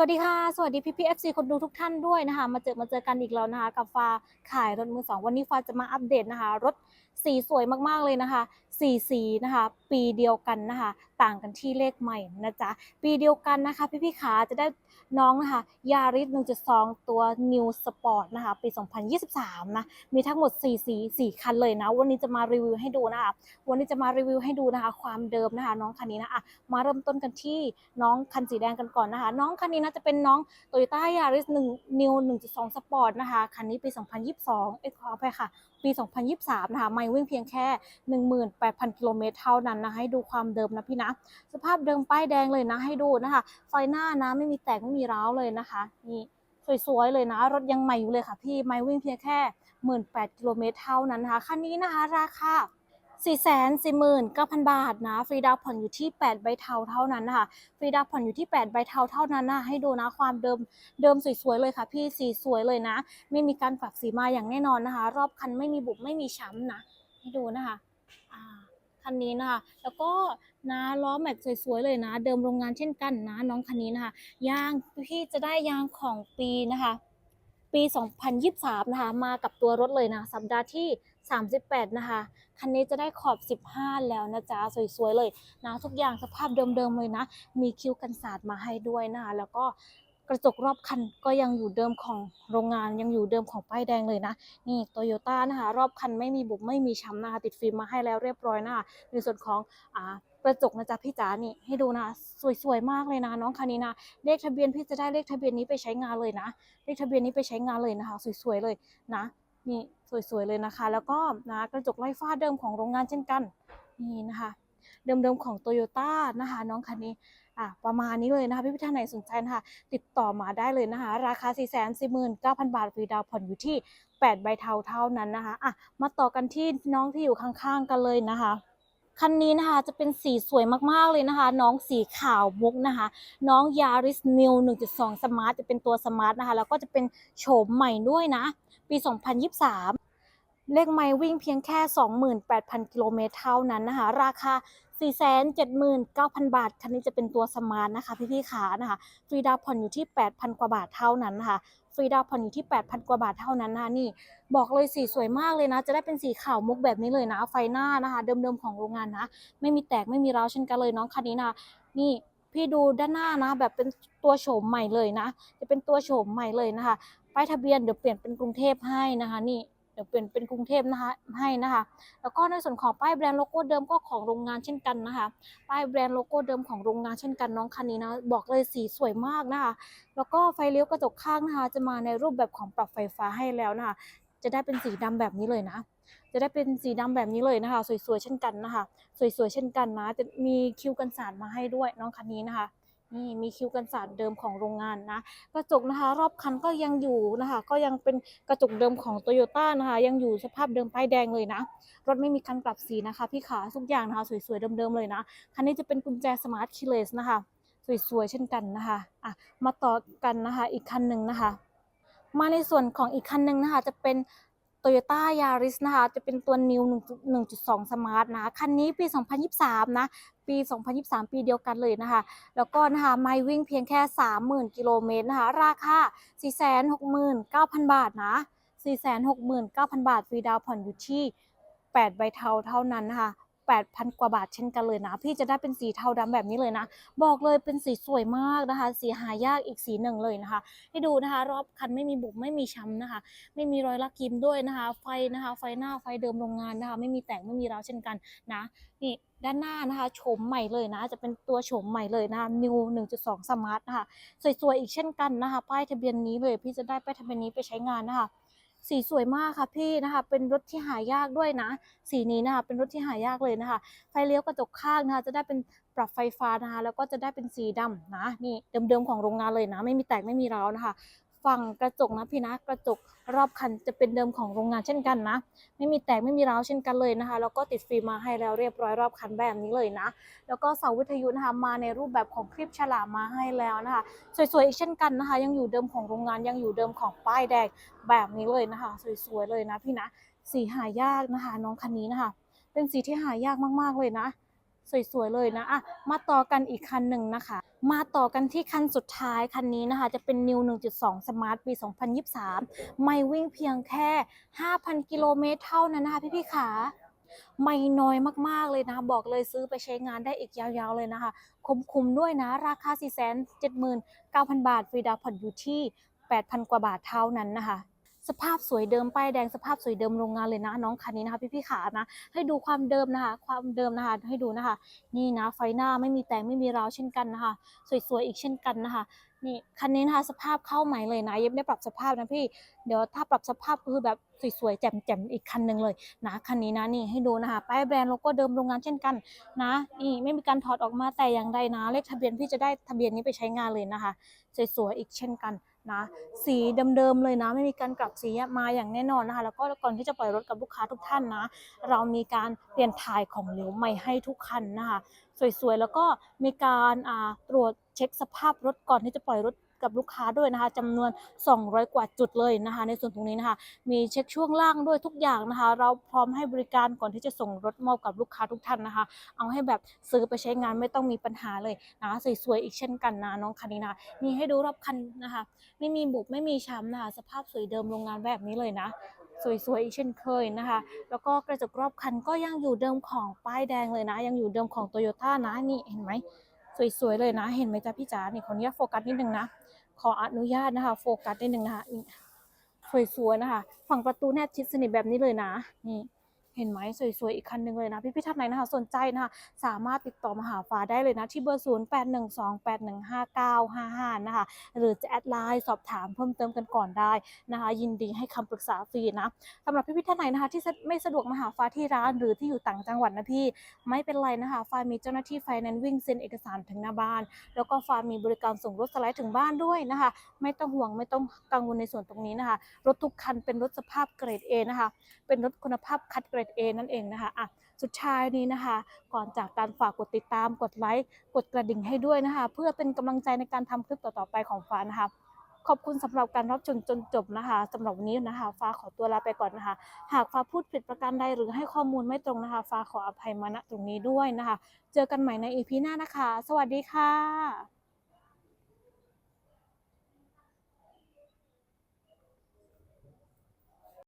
สวัสดีค่ะ สวัสดีพี่พีเอฟซีคนดูทุกท่านด้วยนะคะ มาเจอมาเจอกันอีกแล้วนะคะกับฟ้าขายรถมือสองวันนี้ฟ้าจะมาอัปเดตนะคะ รถสีสวยมากๆเลยนะคะสีสีนะคะ ปีเดียวกันนะคะ ต่างกันที่เลขใหม่นะจ๊ะปีเดียวกันนะคะ พี่พี่ขาจะได้น้องนะคะยาริส1.2 ตัว New Sport นะคะ ปี 2023 นะ มีทั้งหมด 4 สี 4 คันเลยนะ วันนี้จะมารีวิวให้ดูนะคะ วันนี้จะมารีวิวให้ดูนะคะ ความเดิมนะคะ น้องคันนี้นะอะมาเริ่มต้นกันที่น้องคันสีแดงกันก่อนนะคะ น้องคันนี้นะจะเป็นน้อง Toyota Yaris 1 New 1.2 Sport นะคะ คันนี้ปี 2022 เอ้ยขอไปค่ะ ปี 2023 นะคะ ไม่วิ่งเพียงแค่ 18,000 กิโลเมตรเท่านั้นนะให้ดูความเดิมนะพี่นะ สภาพเดิมป้ายแดงเลยนะให้ดูนะคะ ไฟหน้านะไม่มีแตกไม่มีร้าวเลยนะคะนี่สวยๆเลยนะ รถยังใหม่อยู่เลยค่ะพี่ ไม่วิ่งเพียงแค่ 18,000 กิโลเมตรเท่านั้นนะคะ คันนี้นะคะราคา 449,000 บาทนะ ฟรีดาวผ่อนอยู่ที่ 8 ใบเทาเท่านั้นนะคะ ฟรีดาวผ่อนอยู่ที่ 8 ใบเทาเท่านั้นนะให้ดูนะความเดิมเดิมสวยๆเลยค่ะ พี่สีสวยเลยนะ ไม่มีการฝักสีมาอย่างแน่นอนนะคะ รอบคันไม่มีบุบไม่มีช้ำนะให้ดูนะคะคันนี้นะคะแล้วก็นะล้อแม็กสวยๆเลยนะ เดิมโรงงานเช่นกันนะ น้องคันนี้นะคะยางพี่จะได้ยางของปีนะคะ ปี 2023 นะคะ มากับตัวรถเลยนะ สัปดาห์ที่ 38 นะคะ คันนี้จะได้ขอบ 15 แล้วนะจ๊ะ สวยๆ เลยนะทุกอย่างสภาพเดิมๆ เลยนะ มีคิ้วกันสาดมาให้ด้วยนะคะ แล้วก็กระจกรอบคันก็ยังอยู่เดิมของโรงงานยังอยู่เดิมของป้ายแดงเลยนะ นี่โตโยต้านะคะ รอบคันไม่มีบุบไม่มีช้ำนะคะ ติดฟิล์มมาให้แล้วเรียบร้อยนะคะในส่วนของอ่ากระจกนะจ๊ะพี่จ๋านี่ให้ดูนะสวยๆมากเลยนะ น้องคันนี้นะเลขทะเบียนพี่จะได้เลขทะเบียนนี้ไปใช้งานเลยนะเลขทะเบียนนี้ไปใช้งานเลยนะคะ สวยๆเลยนะ นี่สวยๆเลยนะคะ แล้วก็นะกระจกไล่ฟ้าเดิมของโรงงานเช่นกันนี่นะคะ เดิมๆของโตโยต้านะคะน้องคันนี้อะประมาณนี้เลยนะคะพี่พี่ท่านไหนสนใจนะคะติดต่อมาได้เลยนะคะ ราคา 4 4 9 0 0 0 บาทฟรีดาวผ่อนอยู่ที่ 8 ใบเทาเท่านั้นนะคะอะมาต่อกันที่น้องที่อยู่ข้างๆกันเลยนะคะคันนี้นะคะจะเป็นสีสวยมากๆเลยนะคะ น้องสีขาวมุกนะคะ น้อง Yaris New 1.2 Smart จะเป็นตัว Smart นะคะ แล้วก็จะเป็นโฉมใหม่ด้วยนะ ปี 2023 เลขไมล์วิ่งเพียงแค่ 28,000 กิโลเมตรเท่านั้นนะคะ ราคา 479,000 บาท คันนี้จะเป็นตัว Smart นะคะ พี่ๆขานะคะ ฟรีดาวผ่อนอยู่ที่ 8,000 กว่าบาทเท่านั้นนะคะฟรีดาวผ่อนอยู่ที่ 8,000 กว่าบาทเท่านั้นนะคะนี่ บอกเลยสีสวยมากเลยนะ จะได้เป็นสีขาวมุกแบบนี้เลยนะ ไฟหน้านะคะ เดิมๆของโรงงานนะ ไม่มีแตกไม่มีร้าวเช่นกันเลยน้องคันนี้นะ นี่พี่ดูด้านหน้านะ แบบเป็นตัวโฉมใหม่เลยนะ จะเป็นตัวโฉมใหม่เลยนะคะ ป้ายทะเบียนเดี๋ยวเปลี่ยนเป็นกรุงเทพให้นะคะนี่เดี๋ยวเปลี่ยนเป็นกรุงเทพนะคะให้นะคะ แล้วก็ในส่วนของป้ายแบรนด์โลโก้เดิมก็ของโรงงานเช่นกันนะคะ ป้ายแบรนด์โลโก้เดิมของโรงงานเช่นกันน้องคันนี้นะบอกเลยสีสวยมากนะคะ แล้วก็ไฟเลี้ยวกระจกข้างนะคะจะมาในรูปแบบของปรับไฟฟ้าให้แล้วนะคะ จะได้เป็นสีดำแบบนี้เลยนะ จะได้เป็นสีดำแบบนี้เลยนะคะ สวยๆเช่นกันนะคะ สวยๆเช่นกันนะจะมีคิวกันสาดมาให้ด้วยน้องคันนี้นะคะ นี่มีคิวกันสาดเดิมของโรงงานนะกระจกนะคะ รอบคันก็ยังอยู่นะคะ ก็ยังเป็นกระจกเดิมของโตโยต้านะคะ ยังอยู่สภาพเดิมป้ายแดงเลยนะรถไม่มีการปรับสีนะคะ พี่ขาทุกอย่างนะคะ สวยๆเดิมๆเลยนะคันนี้จะเป็นกุญแจสมาร์ทคีเลสนะคะ สวยๆเช่นกันนะคะอะมาต่อกันนะคะอีกคันหนึ่งนะคะ มาในส่วนของอีกคันหนึ่งนะคะ จะเป็น Toyota Yaris นะคะ จะเป็นตัว New 1.2 Smart นะ คันนี้ปี 2023 นะ ปี 2023 ปีเดียวกันเลยนะคะ แล้วก็นะคะ ไม่วิ่งเพียงแค่ 30,000 กิโลเมตรนะคะ ราคา 469,000 บาทนะ 469,000 บาท ฟรีดาวผ่อนอยู่ที่ 8 ใบเทาเท่านั้นนะคะ 8,000 กว่าบาทเช่นกันเลยนะ พี่จะได้เป็นสีเทาดำแบบนี้เลยนะ บอกเลยเป็นสีสวยมากนะคะ สีหายากอีกสีหนึ่งเลยนะคะ ให้ดูนะคะ รอบคันไม่มีบุบไม่มีช้ำนะคะ ไม่มีรอยลักยิ้มด้วยนะคะ ไฟนะคะ ไฟหน้าไฟเดิมโรงงานนะคะ ไม่มีแตกไม่มีร้าวเช่นกันนะนี่ด้านหน้านะคะโฉมใหม่เลยนะ จะเป็นตัวโฉมใหม่เลยนะคะ New 1.2 Smart นะคะสวยๆอีกเช่นกันนะคะ ป้ายทะเบียนนี้เลย พี่จะได้ป้ายทะเบียนนี้ไปใช้งานนะคะ สีสวยมากค่ะพี่นะคะ เป็นรถที่หายากด้วยนะ สีนี้นะคะ เป็นรถที่หายากเลยนะคะ ไฟเลี้ยวกระจกข้างนะคะ จะได้เป็นปรับไฟฟ้านะคะ แล้วก็จะได้เป็นสีดำนะ นี่เดิมๆของโรงงานเลยนะ ไม่มีแตกไม่มีร้าวนะคะ ฝั่งกระจกนะพี่นะกระจกรอบคันจะเป็นเดิมของโรงงานเช่นกันนะ ไม่มีแตกไม่มีร้าวเช่นกันเลยนะคะ แล้วก็ติดฟิล์มมาให้แล้วเรียบร้อยรอบคันแบบนี้เลยนะ แล้วก็เสาวิทยุนะคะมาในรูปแบบของคลิปฉลามมาให้แล้วนะคะ สวยๆอีกเช่นกันนะคะ ยังอยู่เดิมของโรงงานยังอยู่เดิมของป้ายแดงแบบนี้เลยนะคะ สวยๆเลยนะพี่นะสีหายากนะคะ น้องคันนี้นะคะ เป็นสีที่หายากมากๆเลยนะ สวยๆเลยนะอะมาต่อกันอีกคันหนึ่งนะคะ มาต่อกันที่คันสุดท้ายคันนี้นะคะ จะเป็น New 1.2 Smart ปี 2023 ไม่วิ่งเพียงแค่ 5,000 กิโลเมตรเท่านั้นนะคะพี่ๆขาไม่น้อยมากๆเลยนะ บอกเลยซื้อไปใช้งานได้อีกยาวๆเลยนะคะ คุ้มๆด้วยนะ ราคา 479,000 บาท ฟรีดาวน์ผ่อนอยู่ที่ 8,000 กว่าบาทเท่านั้นนะคะ สภาพสวยเดิมป้ายแดงสภาพสวยเดิมโรงงานเลยนะน้องคันนี้นะคะพี่ๆขานะ ให้ดูความเดิมนะคะ ความเดิมนะคะ ให้ดูนะคะ นี่นะไฟหน้าไม่มีแตงไม่มีราวเช่นกันนะคะ สวยๆอีกเช่นกันนะคะนี่คันนี้นะคะสภาพเข้าใหม่เลยนะยังไม่ได้ปรับสภาพนะพี่เดี๋ยวถ้าปรับสภาพก็คือแบบสวยๆแจ่มๆอีกคันหนึ่งเลยนะคันนี้นะนี่ให้ดูนะคะป้ายแบรนด์โลโก้เดิมโรงงานเช่นกันนะนี่ไม่มีการถอดออกมาแต่อย่างใดนะเลขทะเบียนพี่จะได้ทะเบียนนี้ไปใช้งานเลยนะคะสวยๆอีกเช่นกัน นะสีเดิมๆเลยนะไม่มีการกลับสีมาอย่างแน่นอนนะคะ แล้วก็ก่อนที่จะปล่อยรถกับลูกค้าทุกท่านนะ เรามีการเปลี่ยนถ่ายของเหลวใหม่ให้ทุกคันนะคะ สวยๆ แล้วก็มีการตรวจเช็คสภาพรถก่อนที่จะปล่อยรถ กับลูกค้าด้วยนะคะจำนวน 200 กว่าจุดเลยนะคะ ในส่วนตรงนี้นะคะ มีเช็คช่วงล่างด้วยทุกอย่างนะคะ เราพร้อมให้บริการก่อนที่จะส่งรถมอบกับลูกค้าทุกท่านนะคะ เอาให้แบบซื้อไปใช้งานไม่ต้องมีปัญหาเลยนะสวยๆอีกเช่นกันนะน้องคันนี้นะนี่ให้ดูรอบคันนะคะ ไม่มีบุบไม่มีช้ำนะคะสภาพสวยเดิมโรงงานแบบนี้เลยนะสวยๆอีกเช่นเคยนะคะ แล้วก็กระจกรอบคันก็ยังอยู่เดิมของป้ายแดงเลยนะ ยังอยู่เดิมของโตโยต้านะนี่เห็นไหมสวยๆเลยนะ เห็นไหมจ๊ะพี่จ๋านี่ขออนุญาตโฟกัสนิดนึงนะ ขออนุญาตนะคะ โฟกัสนิดนึงนะคะนี่สวยๆนะคะ ฝั่งประตูแนบชิดสนิทแบบนี้เลยนะนี่ เห็นไหมสวยๆ อีกคันหนึ่งเลยนะ พี่ๆท่านไหนนะคะ สนใจนะคะ สามารถติดต่อมาหาฟ้าได้เลยนะ ที่เบอร์ 0 8 1 2 8 1 5 9 5 5 นะคะ หรือจะแอดไลน์สอบถามเพิ่มเติมกันก่อนได้นะคะ ยินดีให้คำปรึกษาฟรีนะสำหรับพี่ๆท่านไหนนะคะ ที่ไม่สะดวกมาหาฟ้าที่ร้าน หรือที่อยู่ต่างจังหวัดนะพี่ ไม่เป็นไรนะคะ ฟ้ามีเจ้าหน้าที่ไฟแนนซ์วิ่งเซ็นเอกสารถึงหน้าบ้าน แล้วก็ฟ้ามีบริการส่งรถสไลด์ถึงบ้านด้วยนะคะ ไม่ต้องห่วงไม่ต้องกังวลในส่วนตรงนี้นะคะ รถทุกคันเป็นรถสภาพเกรด A นะคะ เป็นรถคุณภาพคัดเกรด A นั่นเองนะคะอะสุดท้ายนี้นะคะ ก่อนจากการฝากกดติดตาม กดไลค์ กดกระดิ่งให้ด้วยนะคะ เพื่อเป็นกำลังใจในการทำคลิปต่อๆไปของฟ้านะคะ ขอบคุณสำหรับการรับชมจนจบนะคะสำหรับวันนี้นะคะ ฟ้าขอตัวลาไปก่อนนะคะ หากฟ้าพูดผิดประการใดหรือให้ข้อมูลไม่ตรงนะคะ ฟ้าขออภัยมาณตรงนี้ด้วยนะคะ เจอกันใหม่ใน EP หน้านะคะ สวัสดีค่ะ